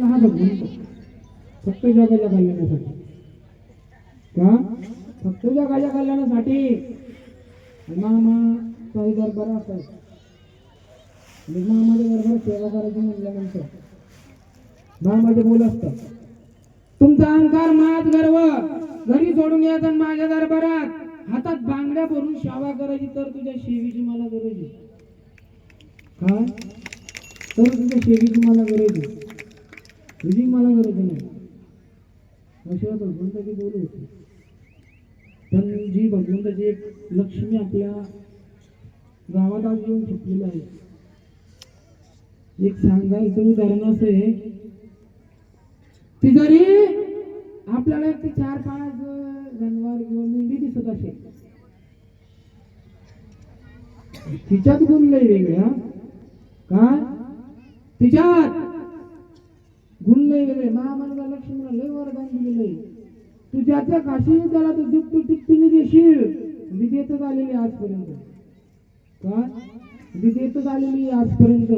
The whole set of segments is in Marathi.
हा भगवंत फक्त जगाच्या कल्याणासाठी का? फक्त जगाच्या कल्याणासाठी मामा काही दरबार असायचा. आणि दरबार सेवा करायची म्हणल्यानंतर. मामाचे बोल असतात. तुमचा अहंकार माझ गर्व. घरी सोडून यायचा माझ्या दरबारात. हातात बांगड्या भरून शावा करायची तर तुझ्या शेवीची मला गरज आहे. काय? तर तुझ्या शेवीची मला गरज आहे. तुझी मला गरज नाही. अशा भगवंताची बोल होती. पण जी भगवंताची एक लक्ष्मी आपल्या गावात आज येऊन शिकलेली आहे. एक सांगायचं उदाहरण असं आहे ती जरी आपल्याला ती ते चार पाच जनावर किंवा मेंढी दिसत असेल. तिच्यात गुण लय वेगळ्या का तिच्यात. गुण लय वेगळे महामानवा लक्ष्मीला लय वरदान दिलेलं आहे. तू ज्याच्या काशी त्याला तू दुप्त टिप्पणी देशील विजेतच आलेली आजपर्यंत. का? विजेतच आलेली आजपर्यंत.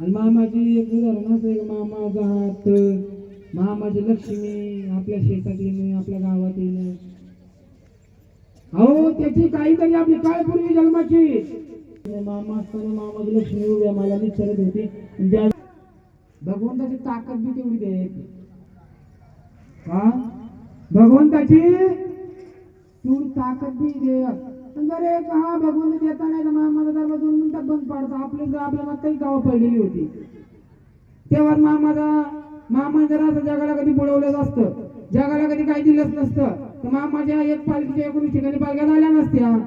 आणि मामाची एक उदाहरण असं आहे की? मामाचा मामाची लक्ष्मी आपल्या शेतात येणे आपल्या गावात येणे. अहो त्याची काहीतरी आपली काळपूर्वी जन्माची. मामा असताना मामाची लक्ष्मी उभ्या मला विचारत होते. ज्या भगवंताची ताकद बी तेवढी दे. हा? भगवंताची तेवढी ताकद बी दे. अरे का हा भगवंत देता नाही तर मामाचा दरवाजा दोन मिनिटात बंद पाडतो. आपली आपल्या मागताही गाव पडलेली होती. तेव्हा मामाचा मामा जर असं जगाला कधी बुडवलंच असतं. जगाला कधी काही दिलंच नसतं. तर मामाच्या एक पालखीच्या एकोणीस ठिकाणी पालख्या झाल्या नसत्या.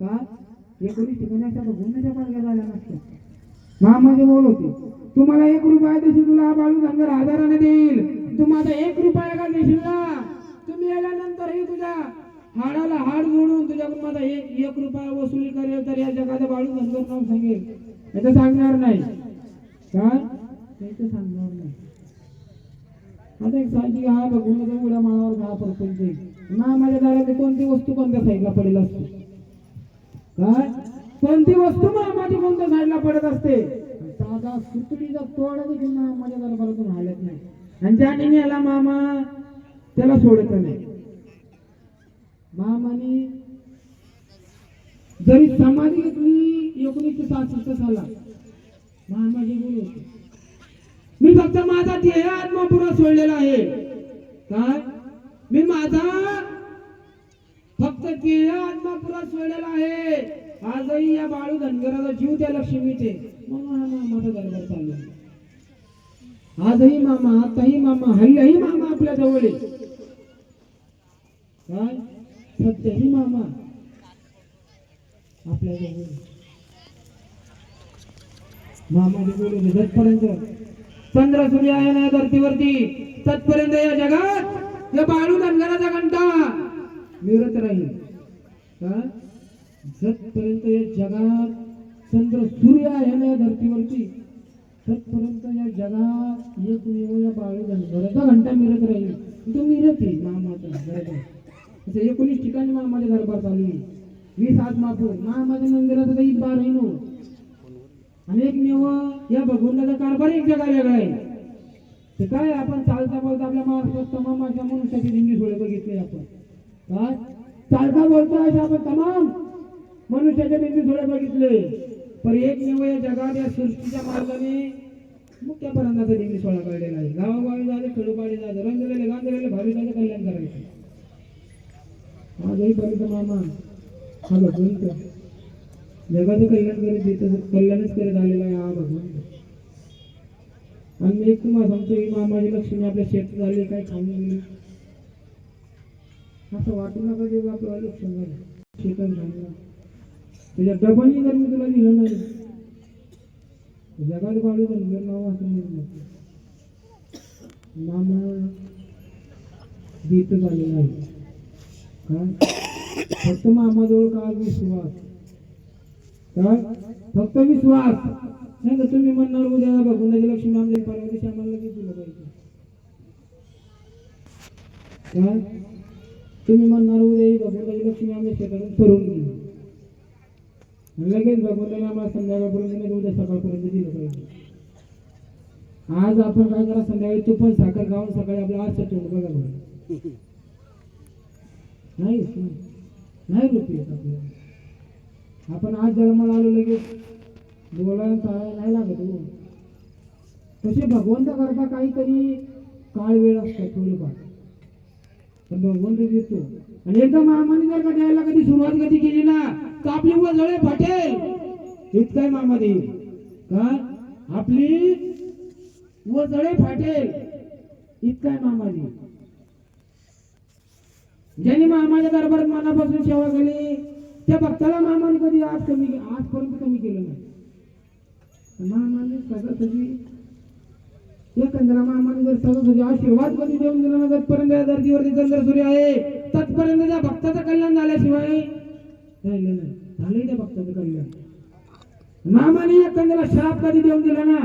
का? एकोणीस ठिकाणी अशा पालख्या झाल्या नसत्या बोल होते तुम्हाला एक रुपया देशील तुला हा बाळू धनगर हजाराने देईल. तू माझा एक रुपया का देशील ना? तुम्ही आल्यानंतरही तुझ्या हाडाला हाड जोडून तुझ्याकडून माझा एक एक रुपया वसुली करेल तर या जगाचा बाळू धनगर नाव सांगेल. याचं सांगणार नाही. काय? सांगणार नाही. आता एक सांगते हा बघून उड्या माळावर दहा प्रपंच ना माझ्या दारात कोणती वस्तू कोणत्या साईडला पडेल असते? काय? कोणती वस्तू मामाची कोणत्या साईडला पडत असते? साधा सुतडीचा तोडा देखील माझ्या दरबारातून हालत नाही. आणि ज्याने नेला मामा त्याला सोडत नाही. मामाने जरी समाधी घेतली एकोणीसशे सहासष्ट साला मामाजी बोल होते. मी फक्त माझा ध्येय आत्मा पुरा सोडलेला आहे. काय? मी माझा फक्त ध्येय आत्मा पुरा सोडलेला आहे. आजही या बाळू धनगराचा जीव त्या लक्ष्मीचे. म्हणून हा मामाचा दरबार चालू आजही मामा आताही मामा हल्ल्याही मामा आपल्या जवळ काय? सध्याही मामा आपल्या जवळ मामा मामाजी बोलू जगपर्यंत. चंद्र सूर्य आहे ना धर्तीवरती. तत्पर्यंत या जगात. या बाळू धनगराचा घंटा मिळत राहील का? जतपर्यंत या जगात चंद्र सूर्य आहे ना या धर्तीवरती तत्पर्यंत या जगात एक या बाळू धनगराचा घंटा मिळत राहील. तो मिळत आहे मामाचा बरोबर असं एकोणीस ठिकाणी मामाच्या दरबार चालू आहे. वीस आत्मापूर मामाच्या मंदिराचा काही बार आहे नो. अनेक नेव या भगवंताचा कारभार एक जगा वेगळा आहे. ते काय आपण चालता बोलता आपल्या महाराष्ट्रात तमामाच्या मनुष्याची जिंगी सोडे बघितले आपण? काय? चालता बोलता अशा आपण तमाम मनुष्याच्या बिंदू थोडे बघितले. पण एक मेव या जगात या सृष्टीच्या मार्गाने मुख्य परांगाचा दिंडी सोहळा काढलेला आहे. गावागावी झाले खेडोपाडी झाले रंगलेले गांधलेले भाविकांचं कल्याण करायचं. आजही पर्यंत मामा हा भगवंत. जगाचं कल्याण करत येत कल्याणच करत आलेला आहे हा भगवंत. आणि मी एक तुम्हाला सांगतो की मामाची लक्ष्मी आपल्या शेत झाली काय खाऊन गेली. असं वाटू नका जे आपलं लक्षण झालं शेतात झालं त्याच्या डबलनी जर मी तुला दिलं नाही जगात बाळू धनगर नाव असं मामा देतच झाले नाही काय? फक्त मामाजवळ काय विश्वास? काय? फक्त विश्वास. नाही का तुम्ही म्हणणार उद्या भगवंताची लक्ष्मी आमच्या परवा दिवशी आम्हाला लगेच दिलं पाहिजे. काय? तुम्ही म्हणणार उद्या ही भगवंताची लक्ष्मी आम्ही शेतातून सरून गेली लगेच भगवंताने आम्हाला संध्याकाळपर्यंत नाही उद्या सकाळपर्यंत दिलं पाहिजे. आज आपण काय करा संध्याकाळी तू पण साखर खाऊन सकाळी आपलं आज तोंड बघा नाही नाही रुपये आपल्याला. आपण आज जन्माला आलो लगेच. बोलायला चालायला नाही लागत हो. तसे भगवंत करता काहीतरी काळ वेळ असतात थोडीफार. पण भगवंत देतो. आणि एकदा मामाने जर का द्यायला कधी सुरुवात कधी केली ना तर आपली वजळे फाटेल. इतकाय मामा देईल का? आपली वजळे फाटेल. इतकाय मामा देईल ज्यांनी मामाच्या दरबारात मनापासून सेवा केली त्या भक्ताला मामाने कधी आज कमी आजपर्यंत कमी केलं नाही. मामाने सगळं सगळी एकंदर मामाने जर सगळं सगळं आशीर्वाद कधी देऊन दिला ना तत्पर्यंत या धर्तीवरती चंद्र सूर्य आहे. तत्पर्यंत त्या भक्ताचं कल्याण झाल्याशिवाय राहिलं नाही. झालंय त्या भक्ताचं कल्याण. मामाने एकंदर शाप कधी देऊन दिला ना?